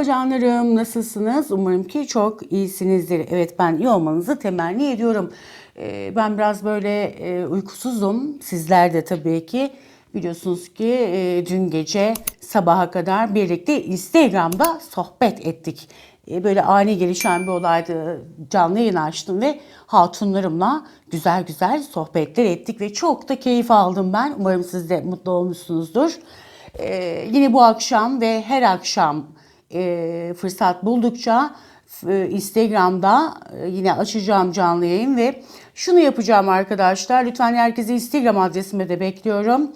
Merhaba canlarım, nasılsınız? Umarım ki çok iyisinizdir. Evet ben iyi olmanızı temenni ediyorum. Ee, ben biraz böyle e, uykusuzum. Sizler de tabii ki. Biliyorsunuz ki e, dün gece sabaha kadar birlikte Instagram'da sohbet ettik. E, böyle ani gelişen bir olaydı. Canlı yayın açtım ve hatunlarımla güzel güzel sohbetler ettik ve çok da keyif aldım ben. Umarım siz de mutlu olmuşsunuzdur. Ee, yine bu akşam ve her akşam e, fırsat buldukça e, Instagram'da e, yine açacağım canlı yayın ve şunu yapacağım arkadaşlar. Lütfen herkesi Instagram adresime de bekliyorum.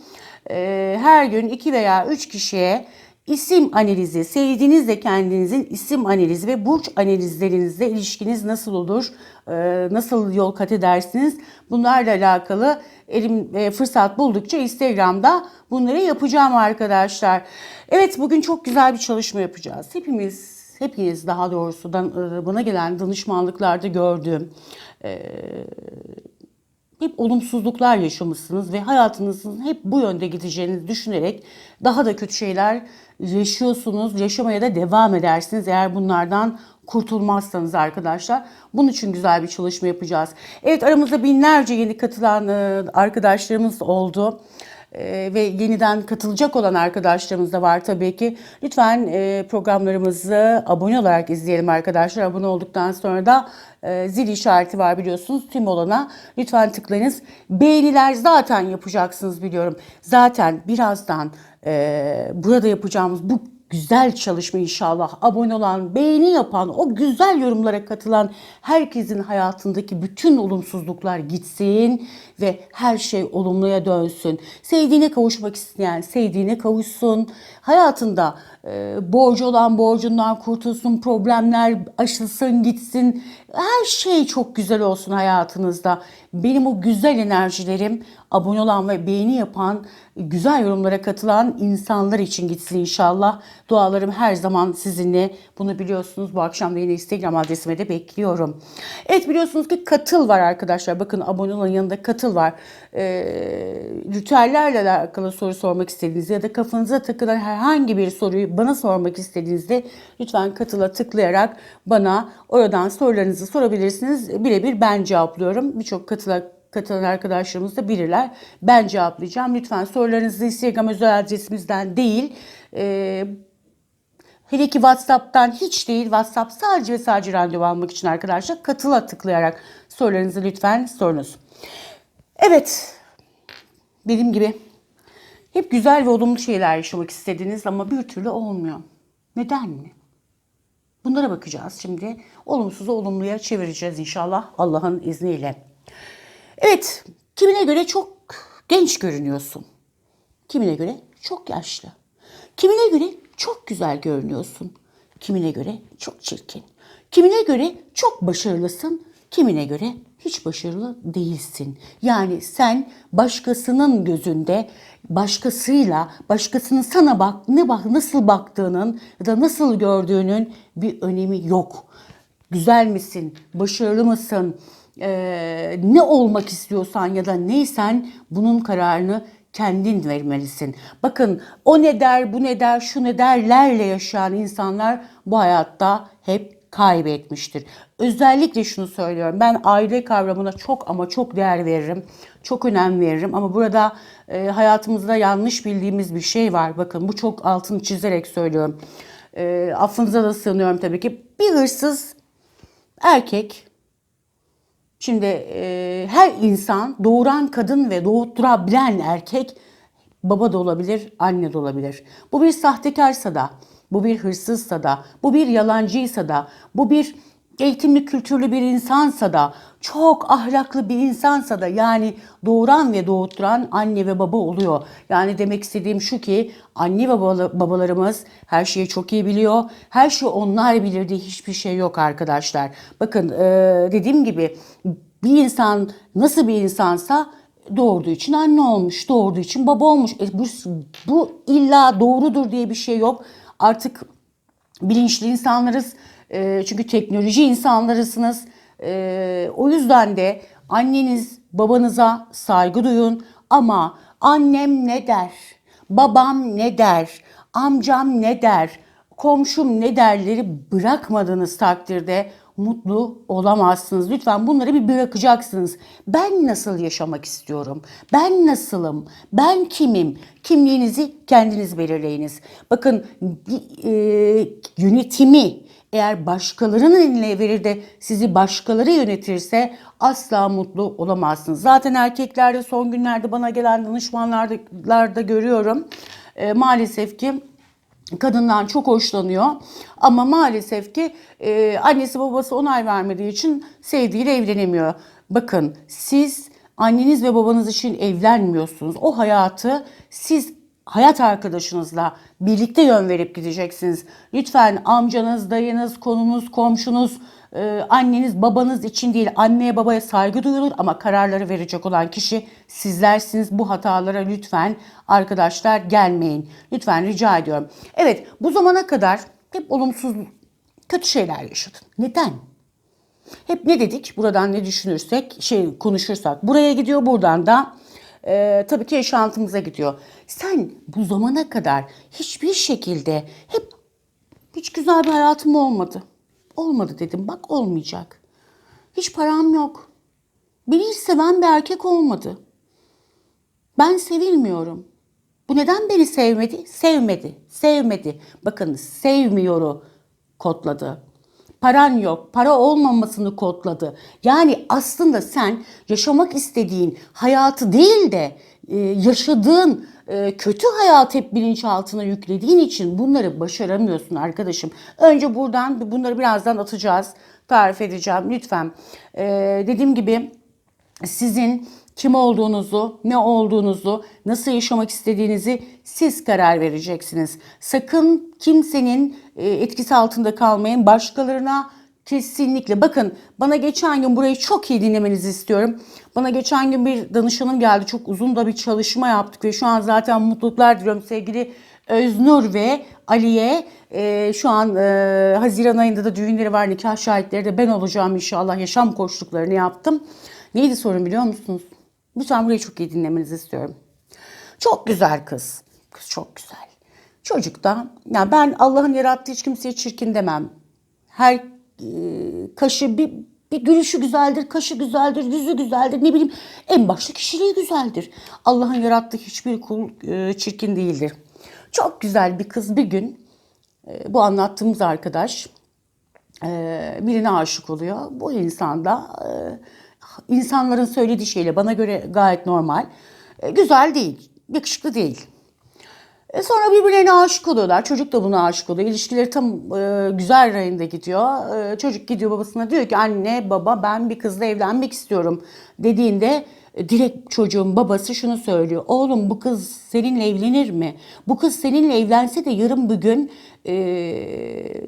E, her gün iki veya üç kişiye isim analizi, sevdiğinizle kendinizin isim analizi ve burç analizlerinizle ilişkiniz nasıl olur, e, nasıl yol kat edersiniz bunlarla alakalı elim e, fırsat buldukça Instagram'da bunları yapacağım arkadaşlar. Evet bugün çok güzel bir çalışma yapacağız. Hepimiz, hepiniz daha doğrusu e, bana gelen danışmanlıklarda gördüğüm hep olumsuzluklar yaşamışsınız ve hayatınızın hep bu yönde gideceğini düşünerek daha da kötü şeyler yaşıyorsunuz. Yaşamaya da devam edersiniz eğer bunlardan kurtulmazsanız arkadaşlar. Bunun için güzel bir çalışma yapacağız. Evet aramızda binlerce yeni katılan e, arkadaşlarımız oldu. Ee, ve yeniden katılacak olan arkadaşlarımız da var tabii ki. Lütfen e, programlarımızı abone olarak izleyelim arkadaşlar. Abone olduktan sonra da e, zil işareti var biliyorsunuz. Tüm olana lütfen tıklayınız. Beğeniler zaten yapacaksınız biliyorum. Zaten birazdan e, burada yapacağımız bu güzel çalışma inşallah abone olan, beğeni yapan, o güzel yorumlara katılan herkesin hayatındaki bütün olumsuzluklar gitsin ve her şey olumluya dönsün. Sevdiğine kavuşmak isteyen sevdiğine kavuşsun. Hayatında e, borcu olan borcundan kurtulsun, problemler aşılsın, gitsin. Her şey çok güzel olsun hayatınızda. Benim o güzel enerjilerim abone olan ve beğeni yapan, güzel yorumlara katılan insanlar için gitsin inşallah. Dualarım her zaman sizinle. Bunu biliyorsunuz. Bu akşam da yine Instagram adresime de bekliyorum. Evet biliyorsunuz ki katıl var arkadaşlar. Bakın abone olan yanında katıl var. Ee, ritüellerle alakalı soru sormak istediğiniz ya da kafanıza takılan herhangi bir soruyu bana sormak istediğinizde lütfen katıla tıklayarak bana oradan sorularınızı sorabilirsiniz. Birebir ben cevaplıyorum. Birçok katıla katılan arkadaşlarımız da bilirler. Ben cevaplayacağım. Lütfen sorularınızı Instagram özel adresimizden değil, e, hele ki WhatsApp'tan hiç değil, WhatsApp sadece ve sadece randevu almak için arkadaşlar katıla tıklayarak sorularınızı lütfen sorunuz. Evet, dediğim gibi hep güzel ve olumlu şeyler yaşamak istediniz ama bir türlü olmuyor. Neden mi? Bunlara bakacağız şimdi. Olumsuzu olumluya çevireceğiz inşallah Allah'ın izniyle. Evet, kimine göre çok genç görünüyorsun. Kimine göre çok yaşlı. Kimine göre çok güzel görünüyorsun. Kimine göre çok çirkin. Kimine göre çok başarılısın. Kimine göre hiç başarılı değilsin. Yani sen başkasının gözünde başkasıyla, başkasının sana bak, ne bak, nasıl baktığının ya da nasıl gördüğünün bir önemi yok. Güzel misin? Başarılı mısın? Ee, ne olmak istiyorsan ya da neysen bunun kararını kendin vermelisin. Bakın o ne der, bu ne der, şu ne derlerle yaşayan insanlar bu hayatta hep kaybetmiştir. Özellikle şunu söylüyorum. Ben aile kavramına çok ama çok değer veririm. Çok önem veririm ama burada e, hayatımızda yanlış bildiğimiz bir şey var. Bakın bu çok altını çizerek söylüyorum. E, affınıza da sığınıyorum tabii ki. Bir hırsız erkek Şimdi e, her insan doğuran kadın ve doğurabilen erkek baba da olabilir, anne de olabilir. Bu bir sahtekarsa da, bu bir hırsızsa da, bu bir yalancıysa da, bu bir eğitimli, kültürlü bir insansa da, çok ahlaklı bir insansa da yani doğuran ve doğuran anne ve baba oluyor. Yani demek istediğim şu ki anne ve babalarımız her şeyi çok iyi biliyor. Her şey onlar bilir diye hiçbir şey yok arkadaşlar. Bakın dediğim gibi bir insan nasıl bir insansa doğurduğu için anne olmuş, doğurduğu için baba olmuş. E bu, bu illa doğrudur diye bir şey yok. Artık bilinçli insanlarız. E, çünkü teknoloji insanlarısınız. E, o yüzden de anneniz babanıza saygı duyun ama annem ne der, babam ne der, amcam ne der komşum ne derleri bırakmadığınız takdirde mutlu olamazsınız. Lütfen bunları bir bırakacaksınız. Ben nasıl yaşamak istiyorum? Ben nasılım? Ben kimim? Kimliğinizi kendiniz belirleyiniz. Bakın e, yönetimi eğer başkalarının eline verir de sizi başkaları yönetirse asla mutlu olamazsınız. Zaten erkeklerde son günlerde bana gelen danışmanlarda görüyorum. E, maalesef ki kadından çok hoşlanıyor. Ama maalesef ki e, annesi babası onay vermediği için sevdiğiyle evlenemiyor. Bakın siz anneniz ve babanız için evlenmiyorsunuz. O hayatı siz hayat arkadaşınızla birlikte yön verip gideceksiniz. Lütfen amcanız, dayınız, konunuz, komşunuz, e, anneniz, babanız için değil anneye babaya saygı duyulur ama kararları verecek olan kişi sizlersiniz. Bu hatalara lütfen arkadaşlar gelmeyin. Lütfen rica ediyorum. Evet bu zamana kadar hep olumsuz kötü şeyler yaşadın. Neden? Hep ne dedik? Buradan ne düşünürsek, şey konuşursak. Buraya gidiyor buradan da e, tabii ki yaşantımıza gidiyor. Sen bu zamana kadar hiçbir şekilde hep hiç güzel bir hayatım olmadı. Olmadı dedim. Bak olmayacak. Hiç param yok. Beni hiç seven bir erkek olmadı. Ben sevilmiyorum. Bu neden beni sevmedi? Sevmedi. Sevmedi. Bakın sevmiyoru kodladı. Paran yok, para olmamasını kodladı. Yani aslında sen yaşamak istediğin hayatı değil de e, yaşadığın e, kötü hayat hep bilinçaltına yüklediğin için bunları başaramıyorsun arkadaşım. Önce buradan bunları birazdan atacağız. Tarif edeceğim lütfen. E, dediğim gibi sizin kim olduğunuzu, ne olduğunuzu, nasıl yaşamak istediğinizi siz karar vereceksiniz. Sakın kimsenin e, etkisi altında kalmayın. Başkalarına kesinlikle bakın bana geçen gün burayı çok iyi dinlemenizi istiyorum. Bana geçen gün bir danışanım geldi. Çok uzun da bir çalışma yaptık ve şu an zaten mutluluklar diliyorum sevgili Öznur ve Ali'ye e, şu an e, Haziran ayında da düğünleri var nikah şahitleri de ben olacağım inşallah yaşam koçluklarını yaptım. Neydi sorun biliyor musunuz? Lütfen burayı çok iyi dinlemenizi istiyorum. Çok güzel kız. Kız çok güzel. Çocuk da ya ben Allah'ın yarattığı hiç kimseye çirkin demem. Her kaşı bir bir gülüşü güzeldir, kaşı güzeldir, yüzü güzeldir, ne bileyim en başta kişiliği güzeldir. Allah'ın yarattığı hiçbir kul e, çirkin değildir. Çok güzel bir kız bir gün e, bu anlattığımız arkadaş e, birine aşık oluyor. Bu insan da e, insanların söylediği şeyle bana göre gayet normal. E, güzel değil, yakışıklı değil. E sonra birbirlerine aşık oluyorlar. Çocuk da buna aşık oluyor. İlişkileri tam e, güzel rayında gidiyor. E, çocuk gidiyor babasına diyor ki anne baba ben bir kızla evlenmek istiyorum dediğinde direkt çocuğun babası şunu söylüyor. Oğlum bu kız seninle evlenir mi? Bu kız seninle evlense de yarın bugün e,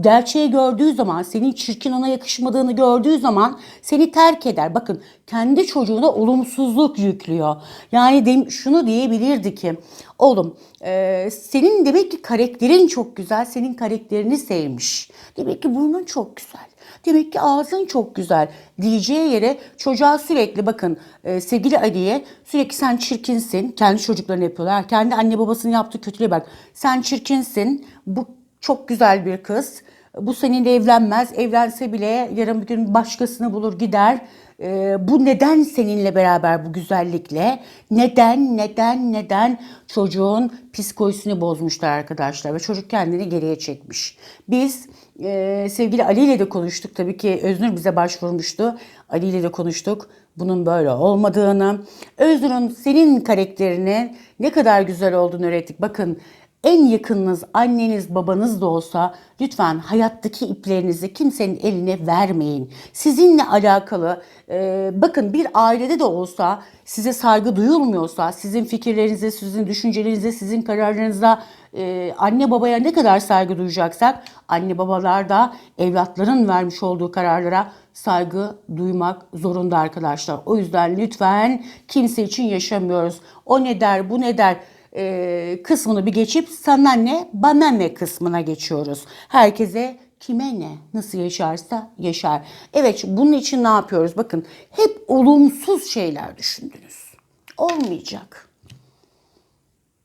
gerçeği gördüğü zaman, senin çirkin ona yakışmadığını gördüğü zaman seni terk eder. Bakın kendi çocuğuna olumsuzluk yüklüyor. Yani de, şunu diyebilirdi ki oğlum e, senin demek ki karakterin çok güzel, senin karakterini sevmiş. Demek ki burnun çok güzel. Demek ki ağzın çok güzel diyeceği yere çocuğa sürekli bakın e, sevgili Ali'ye sürekli sen çirkinsin. Kendi çocuklarını yapıyorlar. Kendi anne babasının yaptığı kötülüğe bak. Sen çirkinsin. Bu çok güzel bir kız. Bu seninle evlenmez. Evlense bile yarın bir gün başkasını bulur gider. Ee, bu neden seninle beraber bu güzellikle? Neden, neden, neden çocuğun psikolojisini bozmuşlar arkadaşlar ve çocuk kendini geriye çekmiş. Biz e, sevgili Ali ile de konuştuk. Tabii ki Öznur bize başvurmuştu. Ali ile de konuştuk. Bunun böyle olmadığını. Öznur'un senin karakterinin ne kadar güzel olduğunu öğrettik. Bakın en yakınınız anneniz babanız da olsa lütfen hayattaki iplerinizi kimsenin eline vermeyin. Sizinle alakalı e, bakın bir ailede de olsa size saygı duyulmuyorsa sizin fikirlerinize, sizin düşüncelerinize, sizin kararlarınıza e, anne babaya ne kadar saygı duyacaksak anne babalar da evlatların vermiş olduğu kararlara saygı duymak zorunda arkadaşlar. O yüzden lütfen kimse için yaşamıyoruz. O ne der, bu ne der e, kısmını bir geçip sana ne bana ne kısmına geçiyoruz. Herkese kime ne nasıl yaşarsa yaşar. Evet bunun için ne yapıyoruz? Bakın hep olumsuz şeyler düşündünüz. Olmayacak.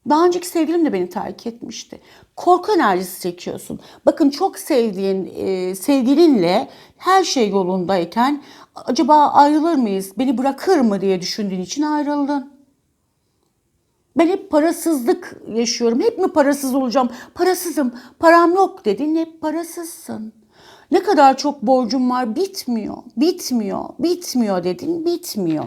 Daha önceki sevgilim de beni terk etmişti. Korku enerjisi çekiyorsun. Bakın çok sevdiğin e, sevgilinle her şey yolundayken acaba ayrılır mıyız, beni bırakır mı diye düşündüğün için ayrıldın. Ben hep parasızlık yaşıyorum. Hep mi parasız olacağım? Parasızım, param yok dedin. Hep parasızsın. Ne kadar çok borcum var bitmiyor, bitmiyor, bitmiyor dedin, bitmiyor.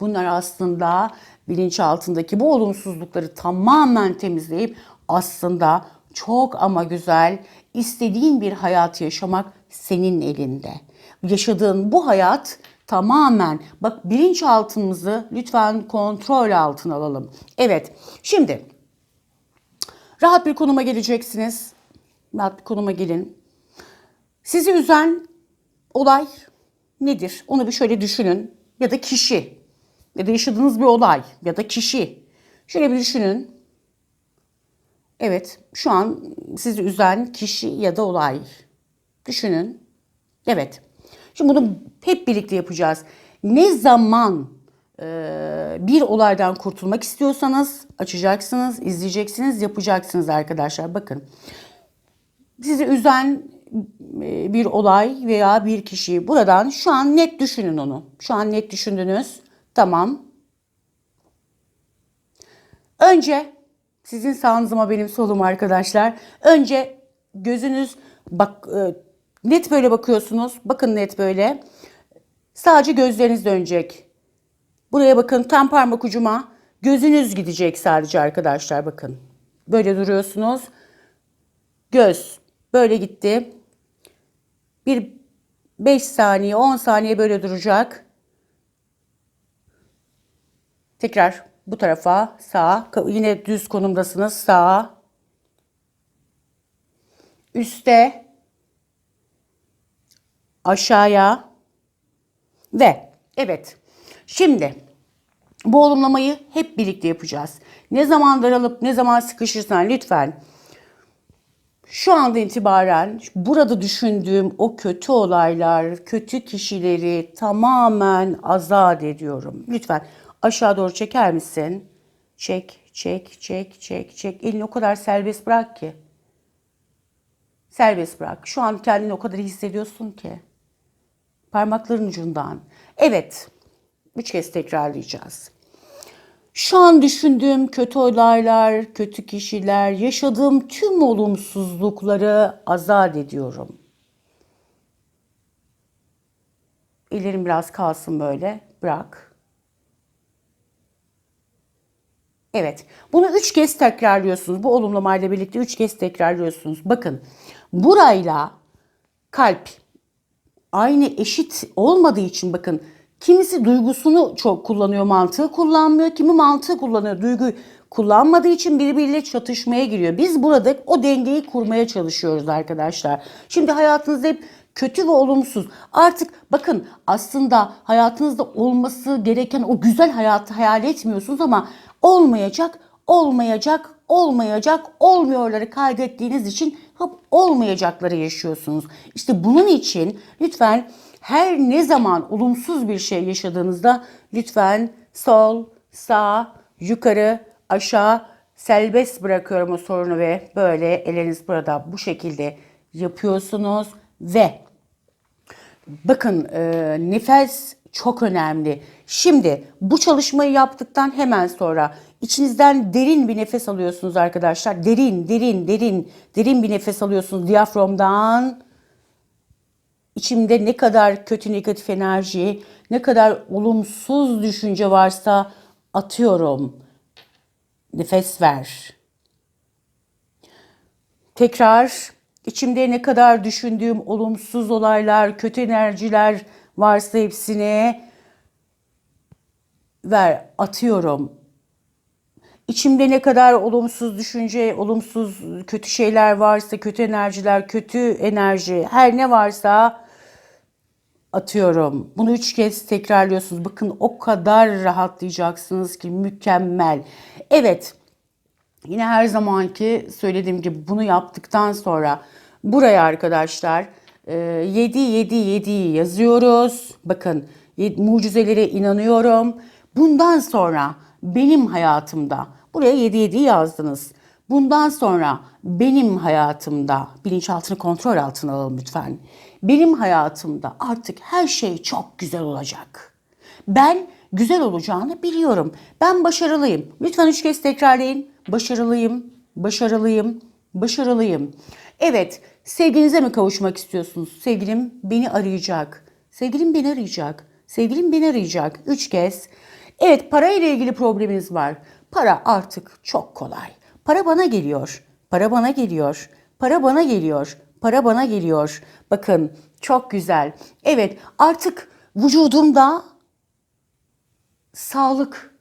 Bunlar aslında bilinçaltındaki bu olumsuzlukları tamamen temizleyip aslında çok ama güzel istediğin bir hayat yaşamak senin elinde. Yaşadığın bu hayat tamamen bak bilinçaltımızı lütfen kontrol altına alalım. Evet şimdi rahat bir konuma geleceksiniz. Rahat bir konuma gelin. Sizi üzen olay nedir? Onu bir şöyle düşünün. Ya da kişi. Ya da yaşadığınız bir olay. Ya da kişi. Şöyle bir düşünün. Evet, şu an sizi üzen kişi ya da olay. Düşünün. Evet. Şimdi bunu hep birlikte yapacağız. Ne zaman e, bir olaydan kurtulmak istiyorsanız açacaksınız, izleyeceksiniz, yapacaksınız arkadaşlar. Bakın. Sizi üzen e, bir olay veya bir kişi buradan şu an net düşünün onu. Şu an net düşündünüz. Tamam. Önce sizin sağınız ama benim solum arkadaşlar. Önce gözünüz bak e, net böyle bakıyorsunuz. Bakın net böyle. Sadece gözleriniz dönecek. Buraya bakın tam parmak ucuma. Gözünüz gidecek sadece arkadaşlar bakın. Böyle duruyorsunuz. Göz böyle gitti. Bir 5 saniye 10 saniye böyle duracak. Tekrar bu tarafa sağa yine düz konumdasınız sağa. Üste aşağıya ve evet şimdi bu olumlamayı hep birlikte yapacağız. Ne zaman daralıp ne zaman sıkışırsan lütfen şu anda itibaren burada düşündüğüm o kötü olaylar, kötü kişileri tamamen azat ediyorum. Lütfen aşağı doğru çeker misin? Çek, çek, çek, çek, çek. Elini o kadar serbest bırak ki. Serbest bırak. Şu an kendini o kadar hissediyorsun ki. Parmakların ucundan. Evet. Üç kez tekrarlayacağız. Şu an düşündüğüm kötü olaylar, kötü kişiler, yaşadığım tüm olumsuzlukları azat ediyorum. Ellerim biraz kalsın böyle. Bırak. Evet. Bunu üç kez tekrarlıyorsunuz. Bu olumlamayla birlikte üç kez tekrarlıyorsunuz. Bakın. Burayla kalp aynı eşit olmadığı için bakın kimisi duygusunu çok kullanıyor mantığı kullanmıyor. Kimi mantığı kullanıyor duygu kullanmadığı için birbiriyle çatışmaya giriyor. Biz burada o dengeyi kurmaya çalışıyoruz arkadaşlar. Şimdi hayatınızda hep kötü ve olumsuz. Artık bakın aslında hayatınızda olması gereken o güzel hayatı hayal etmiyorsunuz ama olmayacak, olmayacak, olmayacak, olmuyorları kaydettiğiniz için hep olmayacakları yaşıyorsunuz. İşte bunun için lütfen her ne zaman olumsuz bir şey yaşadığınızda lütfen sol, sağ, yukarı, aşağı serbest bırakıyorum o sorunu ve böyle elleriniz burada bu şekilde yapıyorsunuz ve bakın e, nefes çok önemli. Şimdi bu çalışmayı yaptıktan hemen sonra içinizden derin bir nefes alıyorsunuz arkadaşlar. Derin, derin, derin, derin bir nefes alıyorsunuz diyaframdan. İçimde ne kadar kötü negatif enerji, ne kadar olumsuz düşünce varsa atıyorum. Nefes ver. Tekrar içimde ne kadar düşündüğüm olumsuz olaylar, kötü enerjiler varsa hepsini ver, atıyorum. İçimde ne kadar olumsuz düşünce, olumsuz kötü şeyler varsa, kötü enerjiler, kötü enerji, her ne varsa atıyorum. Bunu üç kez tekrarlıyorsunuz. Bakın o kadar rahatlayacaksınız ki mükemmel. Evet. Yine her zamanki söylediğim gibi bunu yaptıktan sonra buraya arkadaşlar 7 7 7 yazıyoruz. Bakın mucizelere inanıyorum. Bundan sonra benim hayatımda Buraya 7 7 yazdınız. Bundan sonra benim hayatımda bilinçaltını kontrol altına alalım lütfen. Benim hayatımda artık her şey çok güzel olacak. Ben güzel olacağını biliyorum. Ben başarılıyım. Lütfen üç kez tekrarlayın. Başarılıyım, başarılıyım, başarılıyım. Evet, sevginize mi kavuşmak istiyorsunuz? Sevgilim beni arayacak. Sevgilim beni arayacak. Sevgilim beni arayacak. Üç kez. Evet, para ile ilgili probleminiz var. Para artık çok kolay. Para bana geliyor. Para bana geliyor. Para bana geliyor. Para bana geliyor. Bakın çok güzel. Evet, artık vücudumda sağlık.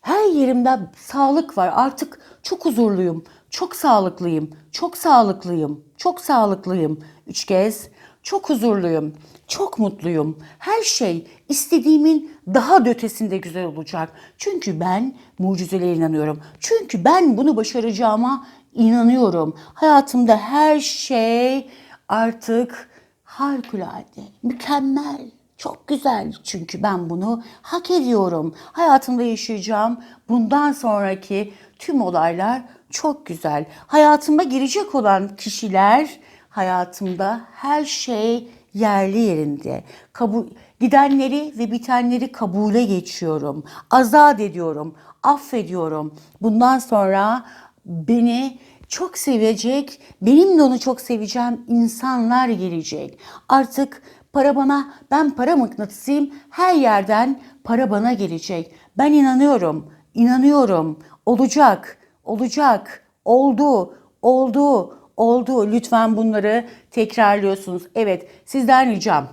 Her yerimde sağlık var. Artık çok huzurluyum. Çok sağlıklıyım. Çok sağlıklıyım. Çok sağlıklıyım. Üç kez. Çok huzurluyum. Çok mutluyum. Her şey istediğimin daha da ötesinde güzel olacak. Çünkü ben mucizelere inanıyorum. Çünkü ben bunu başaracağıma inanıyorum. Hayatımda her şey artık harikulade, mükemmel. Çok güzel çünkü ben bunu hak ediyorum. Hayatımda yaşayacağım bundan sonraki tüm olaylar çok güzel. Hayatıma girecek olan kişiler hayatımda her şey yerli yerinde. Kabul, gidenleri ve bitenleri kabule geçiyorum. Azat ediyorum, affediyorum. Bundan sonra beni çok sevecek, benim de onu çok seveceğim insanlar gelecek. Artık para bana, ben para mıknatısıyım. Her yerden para bana gelecek. Ben inanıyorum, inanıyorum. Olacak, olacak, oldu, oldu, oldu. Lütfen bunları tekrarlıyorsunuz. Evet, sizden ricam.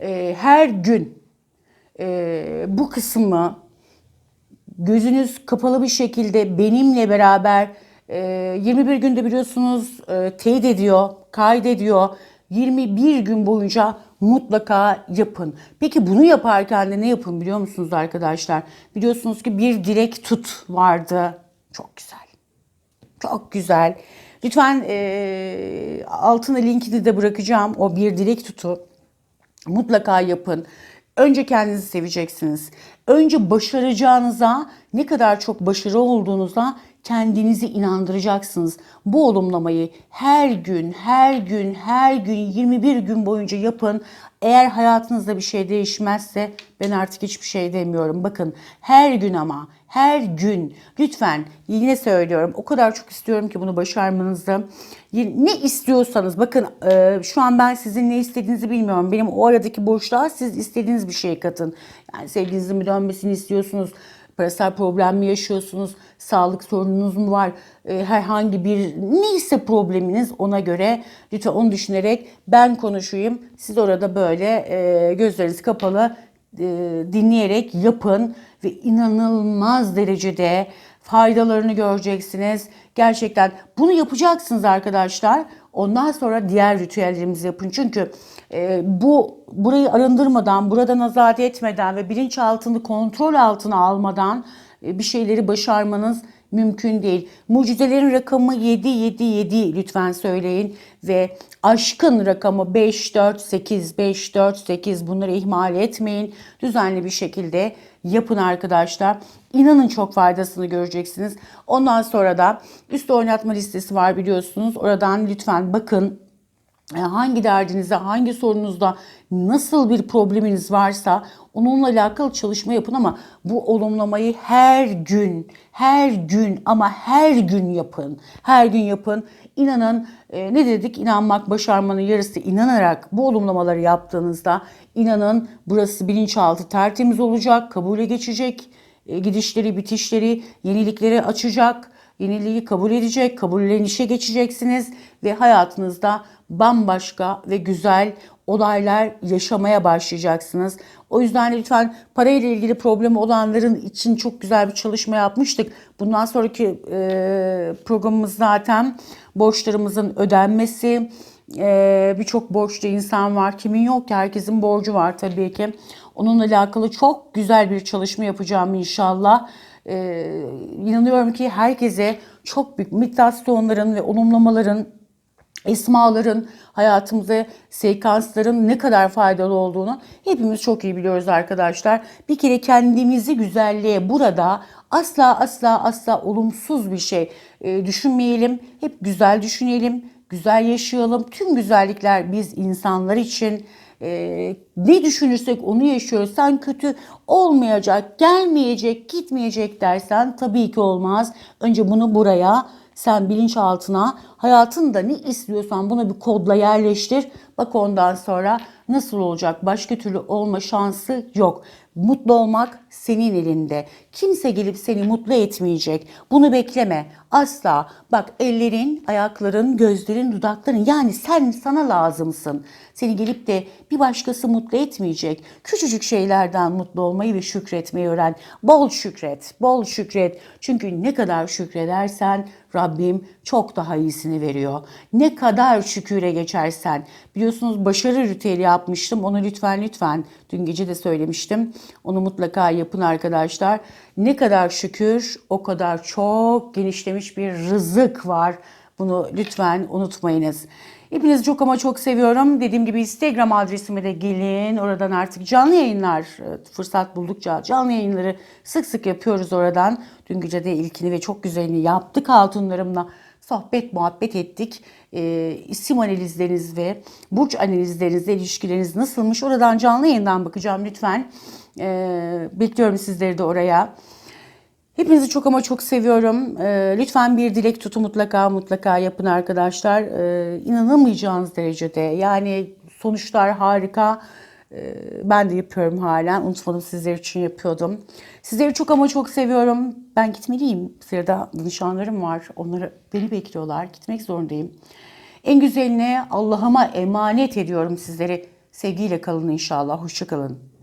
Ee, her gün e, bu kısmı gözünüz kapalı bir şekilde benimle beraber e, 21 günde biliyorsunuz e, teyit ediyor, kaydediyor. 21 gün boyunca mutlaka yapın. Peki bunu yaparken de ne yapın biliyor musunuz arkadaşlar? Biliyorsunuz ki bir dilek tut vardı. Çok güzel. Çok güzel. Lütfen e, altına linkini de bırakacağım. O bir dilek tutu. Mutlaka yapın. Önce kendinizi seveceksiniz. Önce başaracağınıza, ne kadar çok başarı olduğunuza kendinizi inandıracaksınız. Bu olumlamayı her gün, her gün, her gün 21 gün boyunca yapın. Eğer hayatınızda bir şey değişmezse ben artık hiçbir şey demiyorum. Bakın her gün ama her gün lütfen yine söylüyorum o kadar çok istiyorum ki bunu başarmanızı. Ne istiyorsanız bakın e, şu an ben sizin ne istediğinizi bilmiyorum. Benim o aradaki boşluğa siz istediğiniz bir şey katın. Yani sevgilinizin mi dönmesini istiyorsunuz? Parasal problem mi yaşıyorsunuz? Sağlık sorununuz mu var? E, herhangi bir neyse probleminiz ona göre lütfen onu düşünerek ben konuşayım. Siz orada böyle e, gözleriniz kapalı e, dinleyerek yapın ve inanılmaz derecede faydalarını göreceksiniz. Gerçekten bunu yapacaksınız arkadaşlar. Ondan sonra diğer ritüellerimizi yapın. Çünkü e, bu burayı arındırmadan, buradan azat etmeden ve bilinçaltını kontrol altına almadan e, bir şeyleri başarmanız mümkün değil. Mucizelerin rakamı 7 7 7 lütfen söyleyin ve aşkın rakamı 5 4 8 5 4 8 bunları ihmal etmeyin. Düzenli bir şekilde yapın arkadaşlar. İnanın çok faydasını göreceksiniz. Ondan sonra da üst oynatma listesi var biliyorsunuz. Oradan lütfen bakın hangi derdinize, hangi sorunuzda nasıl bir probleminiz varsa onunla alakalı çalışma yapın ama bu olumlamayı her gün, her gün ama her gün yapın. Her gün yapın. İnanın e, ne dedik? İnanmak başarmanın yarısı. İnanarak bu olumlamaları yaptığınızda inanın burası bilinçaltı tertemiz olacak, kabule geçecek. E, gidişleri, bitişleri, yenilikleri açacak yeniliği kabul edecek, kabullenişe geçeceksiniz ve hayatınızda bambaşka ve güzel olaylar yaşamaya başlayacaksınız. O yüzden lütfen parayla ilgili problemi olanların için çok güzel bir çalışma yapmıştık. Bundan sonraki e, programımız zaten borçlarımızın ödenmesi. E, Birçok borçlu insan var. Kimin yok ki herkesin borcu var tabii ki. Onunla alakalı çok güzel bir çalışma yapacağım inşallah. Ee, inanıyorum ki herkese çok büyük meditasyonların ve olumlamaların esmaların hayatımıza sekansların ne kadar faydalı olduğunu hepimiz çok iyi biliyoruz arkadaşlar. Bir kere kendimizi güzelliğe burada Asla asla asla olumsuz bir şey e, düşünmeyelim. Hep güzel düşünelim, güzel yaşayalım. Tüm güzellikler biz insanlar için e, ne düşünürsek onu yaşıyoruz. Sen kötü olmayacak, gelmeyecek, gitmeyecek dersen tabii ki olmaz. Önce bunu buraya sen bilinçaltına hayatında ne istiyorsan buna bir kodla yerleştir. Bak ondan sonra nasıl olacak? Başka türlü olma şansı yok. Mutlu olmak senin elinde. Kimse gelip seni mutlu etmeyecek. Bunu bekleme. Asla. Bak ellerin, ayakların, gözlerin, dudakların yani sen sana lazımsın. Seni gelip de bir başkası mutlu etmeyecek. Küçücük şeylerden mutlu olmayı ve şükretmeyi öğren. Bol şükret, bol şükret. Çünkü ne kadar şükredersen Rabbim çok daha iyisini veriyor. Ne kadar şüküre geçersen. Biliyorsunuz başarı ritüeli yapmıştım. Onu lütfen lütfen dün gece de söylemiştim. Onu mutlaka yapın arkadaşlar. Ne kadar şükür o kadar çok genişlemiş bir rızık var. Bunu lütfen unutmayınız. Hepinizi çok ama çok seviyorum. Dediğim gibi Instagram adresime de gelin. Oradan artık canlı yayınlar e, fırsat buldukça canlı yayınları sık sık yapıyoruz oradan. Dün gece de ilkini ve çok güzelini yaptık hatunlarımla. Sohbet, muhabbet ettik. E, isim analizleriniz ve burç analizlerinizle ilişkileriniz nasılmış? Oradan canlı yayından bakacağım lütfen. E, bekliyorum sizleri de oraya. Hepinizi çok ama çok seviyorum. Ee, lütfen bir dilek tutu mutlaka mutlaka yapın arkadaşlar. Ee, inanamayacağınız derecede yani sonuçlar harika. Ee, ben de yapıyorum halen. Unutmadım sizler için yapıyordum. Sizleri çok ama çok seviyorum. Ben gitmeliyim. Sırada danışanlarım var. Onları beni bekliyorlar. Gitmek zorundayım. En güzeline Allah'ıma emanet ediyorum sizleri. Sevgiyle kalın inşallah. Hoşçakalın.